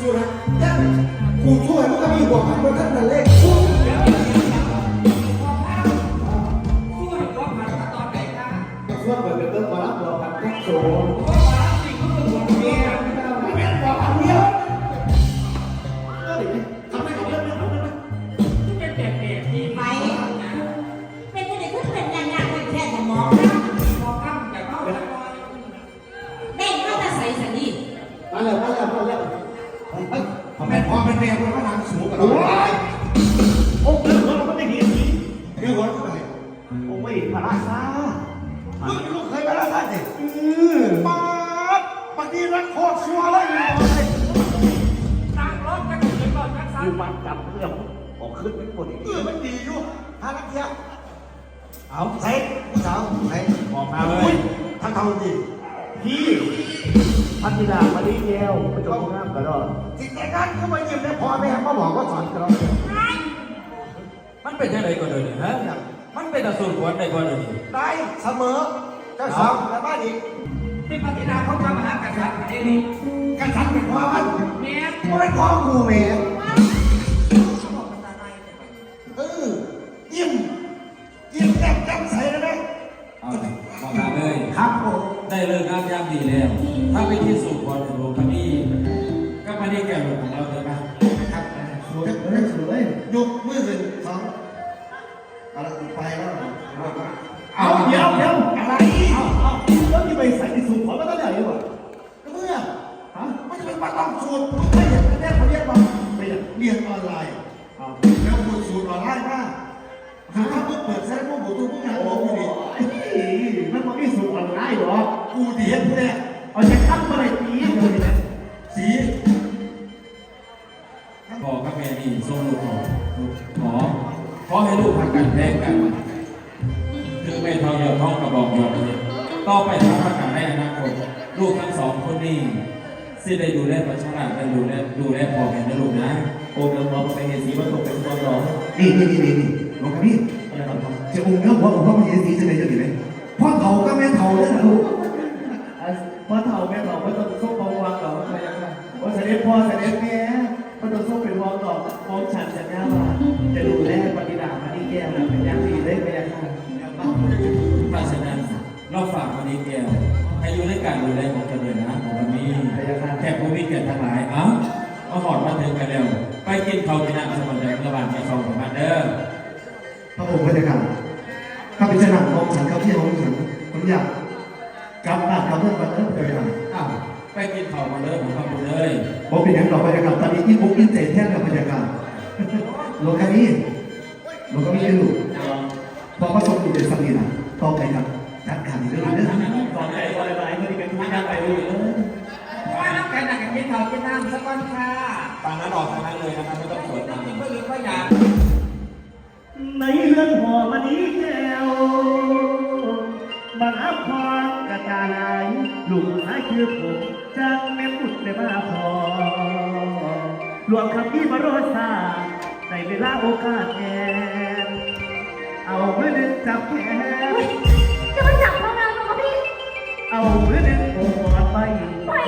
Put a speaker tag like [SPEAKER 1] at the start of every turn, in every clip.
[SPEAKER 1] สู้นะยังกูช่วยมันก็มีบอกมันว่าท่านนั่นเลขสู้
[SPEAKER 2] สู้หรือว่าผ่านมาตอนไหนคะ
[SPEAKER 1] ช่วยเปิดเป็นเรื่องมารับบอพันท็กโซ
[SPEAKER 2] เพราะว่าสิ่งที่มึงบอกเนี่ย
[SPEAKER 1] ไม่เป็นบอกพันเดียวทำให้เขาเรื่องนี้ทำได้ไหม
[SPEAKER 2] เป็นแบบแบบที่
[SPEAKER 3] ไปเป็นยังไงก็เป็นอย่างอย่างเป็นแค่สมอง
[SPEAKER 2] มองามอย่าเข้าไปก่อน
[SPEAKER 3] เด้งก็จะใส่สันนี่
[SPEAKER 1] มาแล้วมาแล้วมาแล้วเฮ้ย
[SPEAKER 4] ผมเป็นพ่อเป็นแม่คนก็นางสูงกับ
[SPEAKER 1] โอ้
[SPEAKER 4] เรา
[SPEAKER 1] ยโอ้ยเราไม่เห็นผี
[SPEAKER 4] เรื่องวันก็ได้
[SPEAKER 1] โอ้ไม่พระราชา
[SPEAKER 4] ลูกลูกเคยมาแล้วท่านนี่
[SPEAKER 1] อือ
[SPEAKER 4] ป๊าดปฏิรักโคตรชัวร์เลย
[SPEAKER 2] นั่งรถกันถึงก่อนกัน
[SPEAKER 1] อ
[SPEAKER 2] สั้น
[SPEAKER 1] ยู่บ้านจำเรื่องออกขึ้นเป็นคนอี
[SPEAKER 4] เออมันดีอยู่ฮานักเทีย
[SPEAKER 1] เอา
[SPEAKER 4] เซ็ตสาวไหน
[SPEAKER 1] ออกมาเลย
[SPEAKER 4] ท่านเท่าดี
[SPEAKER 1] พี่ พัฒนามาดีเดียวประจบน้ำกระดอน
[SPEAKER 4] ที่แต่งงานก็มายิ้มได้พ่อแม่มาบอกว่าสอนกระดอน
[SPEAKER 5] มันเป็นยังไงก่อนเลยฮะมันเป็นอสูรกวนได้ก่อนเลย
[SPEAKER 4] ได้เสมอเจ้าสาวและบ้านอีก
[SPEAKER 2] ที่ปฏินาเขาทำอาหารกษัตริย์อันนี้นี่
[SPEAKER 4] กษัตริย์เป็นพ่อมัน
[SPEAKER 2] แม่
[SPEAKER 4] ไม่ได้พ่อกูแม่เออยิ้มยิ้มแก้มแก้มใสเลยไหม
[SPEAKER 5] เอาเลยบอกมาเลย
[SPEAKER 4] ครับผม
[SPEAKER 5] ได้เลิกงามยามดีแล้ว ถ้าไปที่สูบอลโลคานีก็มาได้แก่หลวงของเราเลยนะครับ
[SPEAKER 4] สวยเลยสวยยกมือขึ้นสองอะไรไปแล้ว
[SPEAKER 1] เอาเดี๋ยวเดี๋ยวอะไรเอาเอาแล้วที่ไปใส่ในสูงขอมาตั้งแต่ยังวะก็
[SPEAKER 4] เมื่อ
[SPEAKER 1] ฮะ
[SPEAKER 4] ไม่จะเป็นมาต้องสูตรไม่เห็นแน่เขาเรียกว่า
[SPEAKER 1] ไปยัง
[SPEAKER 4] เรียนออนไลน์แล้วคุณสูตรออนไลน์มากหาเพิ่งเปิดแซ่บพวกผมตัวพวกงานลงอยู่ดิ
[SPEAKER 1] มันมันมีสูงออนไลน์หรอ
[SPEAKER 4] กูเดีเห็นผู้เนี่ย
[SPEAKER 1] เอาจะขั้นมาไหนปีเลยนะ
[SPEAKER 4] สี
[SPEAKER 5] พอกับแม่นี่ส่งลูกขอขอขอให้ลูกพักกันแท้กันถึงแม่เท่าเดียวท้องกระบอกเยวเลยต่อไปทางพักกันในอนาคตลูกทั้งสองคนนี้สิได้ดูแลประชาชนได้ดูแลดูแลพ่อแม่นะลูกนะ
[SPEAKER 1] โอ้เดี๋ยวเราไปเห็นสีมันตกเป็นตัวรอง
[SPEAKER 4] นี่นี่นี่นี่นนี่
[SPEAKER 1] อะไรครับ
[SPEAKER 4] จะอุ้มเนื้อหัวของพ่อมันเห็นสีจะไหนจะดีไหมพ่อเขาก็แม่เขาเนี่ยนะลูก
[SPEAKER 1] พ่อเฒ่าแม่เฒ่าไม่ต้องส่งของวางหรอกอะไรอย่างเงี้ยว่าเสด็จพ่อเสด็จแม่ไม่ต้องส่งเป็นวางหรอกวางฉันสัญญาว่าจะดูแลปฏิดามาดีแก้วนะเป็นอย่างดีเลยเป็นอย่างค่ะ
[SPEAKER 5] เพราะฉะนั้นเราฝากวันนี้แก้วให้อยู่ในการดูแลของเจริญนะของวันนี้แขกผู้มีเกียรติทั้งหลายเอ้ามาหอดมาถึงกันแล้วไปกินข้าวกินน้ำสมุนไพรระหว่างที่เขาของมันเด้อ
[SPEAKER 4] พระองค์พระเจ้าข้าพเจ้าหนังของฉันเขาเที่ของฉันผมอยาก กลับบ้านกลับเมืองบ้าเอิ้นไปทำ
[SPEAKER 5] อ้าวไปกินข้าวมาเลยของข้าวบุญเลย
[SPEAKER 4] บอกเป็นอย่างดอกบรรยากาศตอนนี้ที่บุ๊กอินเตแท้กับบรรยากาศโลกานี้โลกานี้ดูพอประสบอินเตสักนิดนะต่อไปครับจัดการเรื่องนี้
[SPEAKER 1] ก่อนใจบริบายก็ดีเป็นทุกอย่างไปเลย
[SPEAKER 2] ว่าน้ำกันหนักกันกินข้าวกินน้ำสักวันค่ะ
[SPEAKER 5] ตามนั้นออกทางนั้นเลยนะครับไม่ต้องสวด
[SPEAKER 2] ต้อง
[SPEAKER 5] นำ
[SPEAKER 2] กินเพื่ออื่นก็อยาก
[SPEAKER 1] ในเรื่องหอมันนี้แก้ว ลุงสายคือผมจังแม่พุดได้มาพอหลวงคำพี่บรสาในเวลาโอกาสแอนเอาเมื่อหนึ่งจับแขน
[SPEAKER 3] จะมาจับเราแล้วก็พี่
[SPEAKER 1] เอาเมื่อหนึ่งโอบไป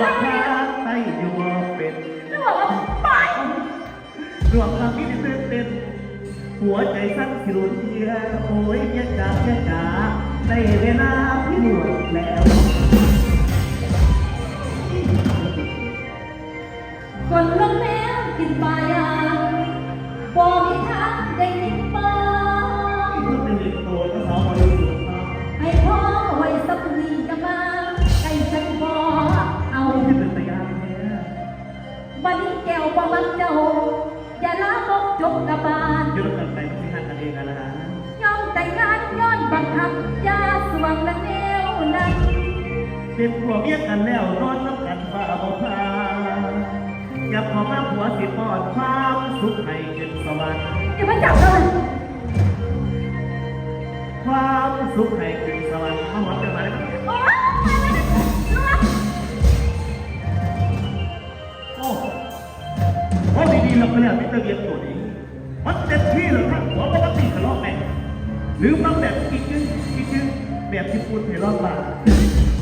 [SPEAKER 1] บักพาไปอยู่เป็น
[SPEAKER 3] แล้วบอกว่าไป
[SPEAKER 1] รวมความคิดเต้นเต้นหัวใจสั่นสิรุนเทียโอ้ยเมียจ๋าเมียจ๋าได้เวลาพี่หนว เป็นผัวเมียกันแล้วนอนน้ำกันว่าบ่พาอย่าพอมาผัวสิปอดความสุขให้เป็นสวรรค์
[SPEAKER 6] อย่ามาจับเลย
[SPEAKER 1] ความสุขให้เป็นสวรรค์มาหวังจะมาได้ไหม
[SPEAKER 6] โอ๊ย
[SPEAKER 1] โอ้เพราะดีๆเราก็แล้วมิตรเบียบตัวนี้มันเต็มที่แล้วครับหัวปกติทะเลาะแม่หรือมันแบบอีกนึงอีกนึงแบบญี่ปุ่นให้รอดบา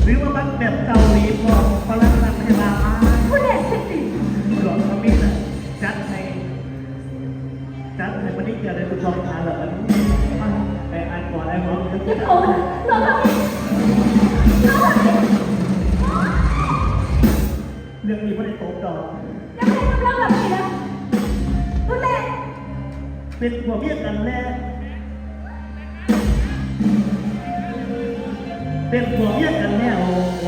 [SPEAKER 1] หรือว่าบันแบบเกาหลีพอพลังนั่นให้มาม
[SPEAKER 6] ผู้เด็กสิบสี่
[SPEAKER 1] หลอดขมิ้นอะจัดให้จัดให้วันนี้เกิดอะไรคุณลองทานเหรออันนี้ไปอ่านก่อนไอ้หมอพี่โต
[SPEAKER 6] เราทน
[SPEAKER 1] เรื่องนี้ไม่ได้ตบดอก
[SPEAKER 6] ยังไงกำลังแบบนี้นะผู้เด็ก
[SPEAKER 1] เป็นหัวเบี้ยกันแน่ เป็นผัวเมียกันแน่โอ้โห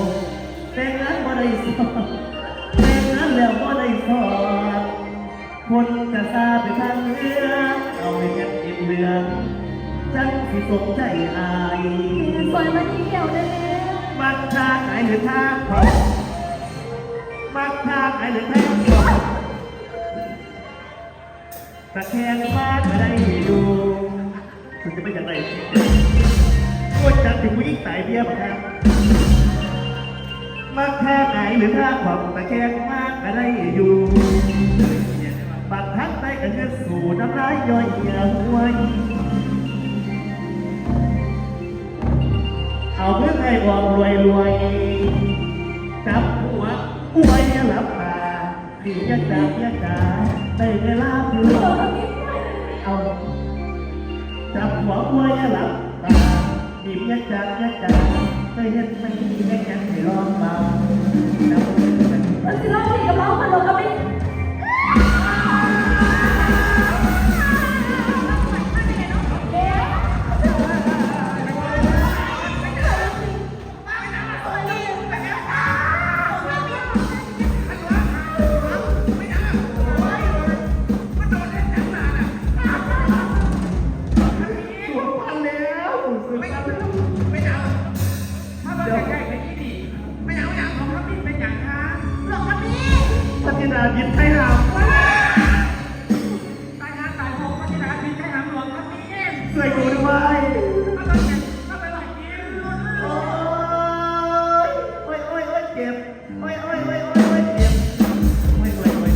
[SPEAKER 1] แต่งงานบ่ได้สอนแต่งงานแล้วบ่ได้สอนคนจะซาไปทางเรือ เอาไปเก็บเก็บเรือจังสิสมใจอาย
[SPEAKER 6] สวยมาที่เดียวได้แล้ว
[SPEAKER 1] มักทางไหนหรือทางขวามักทางไหนหรือทางขวาตะแคงบ้านมาได้ดูคุณจะไม่อย่างไรกด จังถึงผู้หญิงสายเบี้ยมาครับมักทาไหนหรือท่างขวาตะแคงบ้านมาได้อยู่บัดทักใต้กันเงินสู่น้ำลายย่อยเหี่ยวหัวเอาเพื่อให้บอกรวยรวยจับหัวอวยอย่าหลับตาขี่ยักจับยักตาได้เวลาเพื่อ ขี่ยักจับยักตาได้เห็นไม่ดีให้ยังให้องเบาจับมือกัน
[SPEAKER 6] มันจะเล่าเพลงกับเรามันหรอกก็ไม่
[SPEAKER 1] ว
[SPEAKER 2] ย
[SPEAKER 3] กู
[SPEAKER 1] ด้วย
[SPEAKER 2] ไปหลายกิน
[SPEAKER 1] โอ้ยโอ้ยโอ้ยโอ้ยเจ็บโอ้ยโอ้ยโอ้ยโอ้ยโอ้ยเจ็บโอ้ยโอ้ยโอ้ย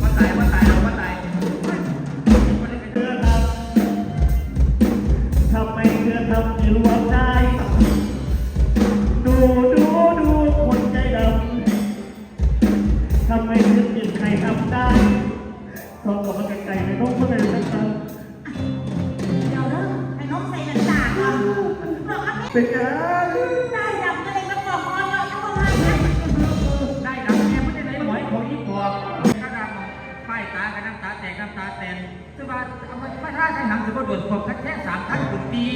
[SPEAKER 2] ว่าตายว่าตายเอาว่าตาย
[SPEAKER 1] เธอทำทำไมเธอทำให้รวมได้ ดูดูดูคนใจดำทำไมถึงเป็นใครทำได้ ต้องกับมันไกลๆไม่ต้องพูดอะไเป็นยัง
[SPEAKER 3] ได้ดับอะไรก็บอกก่อนเลยเอามาให้
[SPEAKER 2] ได้ดังแม่ไม่ได้ไหนหมอยของอีกบอกกระดานป้ายตากับน้ำตาแตกน้ำตาแตนคือว่าเอามาไม่ท่าใช้หางถือว่าโดนผมแค่สามท่านคุณตี